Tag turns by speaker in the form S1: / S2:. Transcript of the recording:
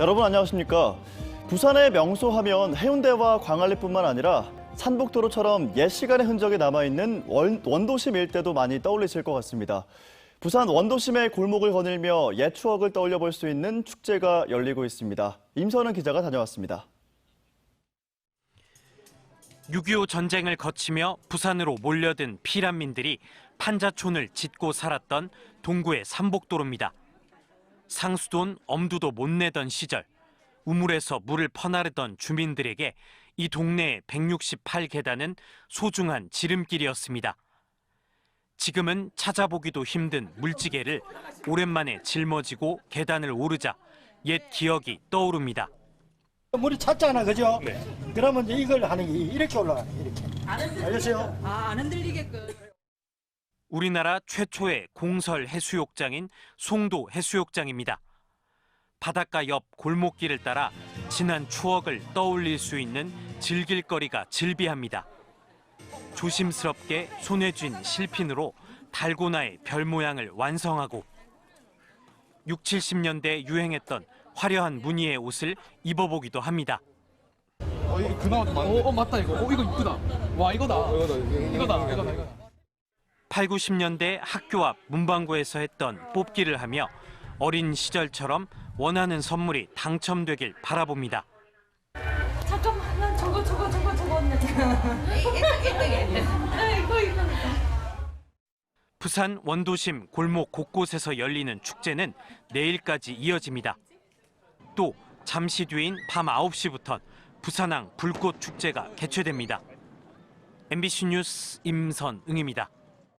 S1: 여러분 안녕하십니까? 부산의 명소 하면 해운대와 광안리뿐만 아니라 산복도로처럼 옛 시간의 흔적이 남아있는 원, 원도심 일대도 많이 떠올리실 것 같습니다. 부산 원도심의 골목을 거닐며 옛 추억을 떠올려 볼 수 있는 축제가 열리고 있습니다. 임선은 기자가 다녀왔습니다.
S2: 6.25 전쟁을 거치며 부산으로 몰려든 피란민들이 판자촌을 짓고 살았던 동구의 삼복도로입니다. 상수돈 엄두도 못 내던 시절 우물에서 물을 퍼나르던 주민들에게 이 동네의 168계단은 소중한 지름길이었습니다. 지금은 찾아보기도 힘든 물지개를 오랜만에 짊어지고 계단을 오르자 옛 기억이 떠오릅니다.
S3: 물이 찼잖아, 그죠? 그러면 이제 이걸 하는 게 이렇게 올라가요, 이렇게. 알겠어요?
S4: 아, 안 흔들리게끔.
S2: 우리나라 최초의 공설 해수욕장인 송도 해수욕장입니다. 바닷가 옆 골목길을 따라 지난 추억을 떠올릴 수 있는 즐길 거리가 즐비합니다. 조심스럽게 손에 쥔 실핀으로 달고나의 별 모양을 완성하고 6, 70년대 유행했던 화려한 무늬의 옷을 입어보기도 합니다.
S5: 어, 이거 그나마 더 많은데? 어, 어, 맞다, 이거. 어, 이거 이쁘다. 와, 이거다. 이거다, 이거다, 이거다. 이거다.
S2: 8, 90년대 학교 앞 문방구에서 했던 뽑기를 하며 어린 시절처럼 원하는 선물이 당첨되길 바라봅니다.
S4: 잠깐만, 난 저거, 저거, 저거, 저거 없는데. 이거, 이거.
S2: 부산 원도심 골목 곳곳에서 열리는 축제는 내일까지 이어집니다. 또 잠시 뒤인 밤 9시부터 부산항 불꽃 축제가 개최됩니다. MBC 뉴스 임선응입니다.